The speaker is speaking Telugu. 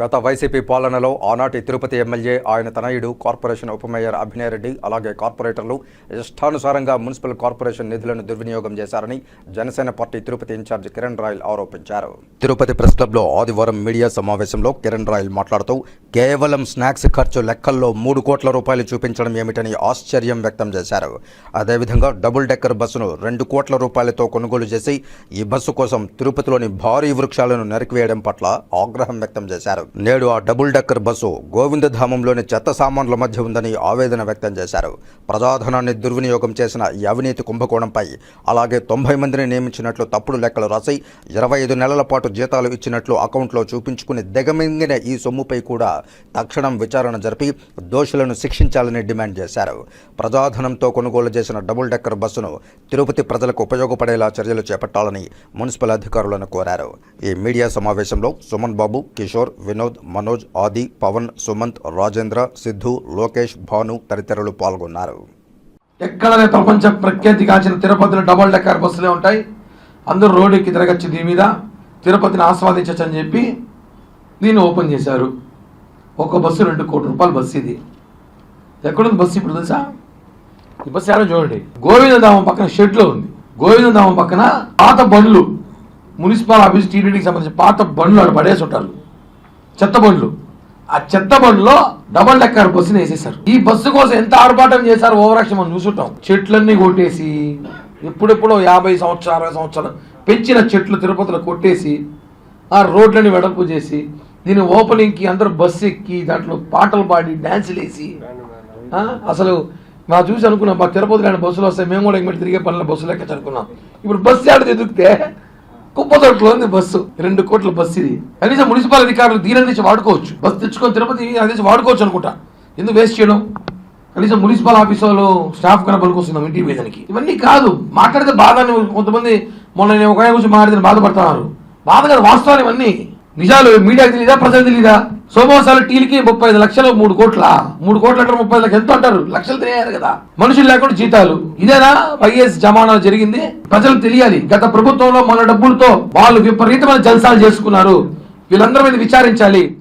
గత వైసీపీ పాలనలో ఆనాటి తిరుపతి ఎమ్మెల్యే ఆయన తనయుడు కార్పొరేషన్ ఉప మేయర్ అభినయరెడ్డి అలాగే కార్పొరేటర్లు ఇష్టానుసారంగా మున్సిపల్ కార్పొరేషన్ నిధులను దుర్వినియోగం చేశారని Janasena party Tirupati incharge Kiran royal ఆరోపించారు. తిరుపతి ప్రెస్ క్లబ్లో ఆదివారం మీడియా సమావేశంలో కిరణ్ రాయల్ మాట్లాడుతూ కేవలం స్నాక్స్ ఖర్చు లెక్కల్లో మూడు కోట్ల రూపాయలు చూపించడం ఏమిటని ఆశ్చర్యం వ్యక్తం చేశారు. అదేవిధంగా డబుల్ డెక్కర్ బస్సును రెండు కోట్ల రూపాయలతో కొనుగోలు చేసి ఈ బస్సు కోసం తిరుపతిలోని భారీ వృక్షాలను నరికివేయడం పట్ల ఆగ్రహం వ్యక్తం చేశారు. నేడు ఆ డబుల్ డెక్కర్ బస్సు గోవిందధామంలోని చెత్త సామాన్ల మధ్య ఉందని ఆవేదన వ్యక్తం చేశారు. ప్రజాధనాన్ని దుర్వినియోగం చేసిన ఈ అవినీతి కుంభకోణంపై అలాగే తొంభై మందిని నియమించినట్లు తప్పుడు లెక్కలు రాసి ఇరవై ఐదు నెలల పాటు జీతాలు ఇచ్చినట్లు అకౌంట్లో చూపించుకుని దిగమింగిన ఈ సొమ్ముపై కూడా తక్షణం విచారణ జరిపి దోషులను శిక్షించాలని డిమాండ్ చేశారు. ప్రజాధనంతో కొనుగోలు చేసిన డబుల్ డెక్కర్ బస్సును తిరుపతి ప్రజలకు ఉపయోగపడేలా చర్యలు చేపట్టాలని మున్సిపల్ అధికారులను కోరారు. ఈ మీడియా సమావేశంలో సుమన్ బాబు కిషోర్ వినోద్ మనోజ్ ఆది పవన్ సుమంత్ రాజేంద్ర సిద్ధు లోకేష్ భాను తదితరులు పాల్గొన్నారు. ఎక్కడనే ప్రపంచ ప్రఖ్యాతిగాంచిన తిరుపతిలో డబుల్ డెక్కర్ బస్సులే ఉంటాయి. అందరూ రోడ్డు తిరగచ్చు దీని మీద. తిరుపతిని ఆస్వాదించచ్చు అని చెప్పి దీన్ని ఓపెన్ చేశారు. ఒక బస్సు రెండు కోట్ల రూపాయల బస్సు ఇది. ఎక్కడుంది బస్సు ఇప్పుడు తెలుసా? ఈ బస్సు ఎవరో చూడండి. గోవిందధామం పక్కన షెడ్లో ఉంది. గోవిందధామం పక్కన పాత బండ్లు. మున్సిపల్ ఆఫీస్ టీడీడీకి సంబంధించిన పాత బండ్లు అక్కడ పడేసి ఉంటారు. చెత్త బండ్లు. ఆ చెత్త బండ్లో డబల్ డెక్కర్ బస్సుని వేసేసారు ఈ బస్సు కోసం ఎంత ఆర్భాటం చేశారు ఓవరాక్షన్ మనం చూసుంటాం. చెట్లన్నీ కొట్టేసి ఎప్పుడెప్పుడో యాభై సంవత్సరాలు అరవై సంవత్సరాలు పెంచిన చెట్లు తిరుపతిలో కొట్టేసి ఆ రోడ్లని వెడల్పు చేసి దీని ఓపెనింగ్కి అందరూ బస్సు ఎక్కి దాంట్లో పాటలు పాడి డ్యాన్సులు వేసి అసలు మా చూసి అనుకున్నాం మా తిరుపతి కానీ బస్సులు వస్తాయి మేము కూడా ఇంకటి తిరిగే పనుల బస్సులు ఎక్కచ్చు అనుకున్నాం ఇప్పుడు బస్సు ఆడ ఎదుగుతే కుప్పతోటలో ఉంది బస్సు రెండు కోట్ల బస్సు ఇది. కనీసం మున్సిపల్ అధికారులు దీని నుంచి వాడుకోవచ్చు. బస్సు తెచ్చుకొని తిరుపతి అనేది వాడుకోవచ్చు అనుకుంటా. ఎందుకు వేస్ట్ చేయడం? కనీసం మున్సిపల్ ఆఫీస్ వాళ్ళు స్టాఫ్ కన్నా పనికొస్తున్నాం ఇంటి వేదనికి ఇవన్నీ కాదు మాట్లాడితే బాధ కొంతమంది మొన్న నేను ఒక గురించి మాట్లాడితే బాధపడుతున్నారు. బాధ కాదు వాస్తవాలు ఇవన్నీ. నిజాలు మీడియాకి తెలీదా? ప్రజలకు తెలీదా? సోమవాసాలు టీలకి ముప్పై ఐదు లక్షలు మూడు కోట్ల. మూడు కోట్ల అంటారు ముప్పై లక్షలు. ఎంత అంటారు? లక్షలు తెలియాలి కదా. మనుషులు లేకుండా జీతాలు. ఇదేనా? వైఎస్ జమానా జరిగింది. ప్రజలకు తెలియాలి. గత ప్రభుత్వంలో మన డబ్బులతో వాళ్ళు విపరీతమైన జల్సాలు చేసుకున్నారు. వీళ్ళందరి మీద విచారించాలి.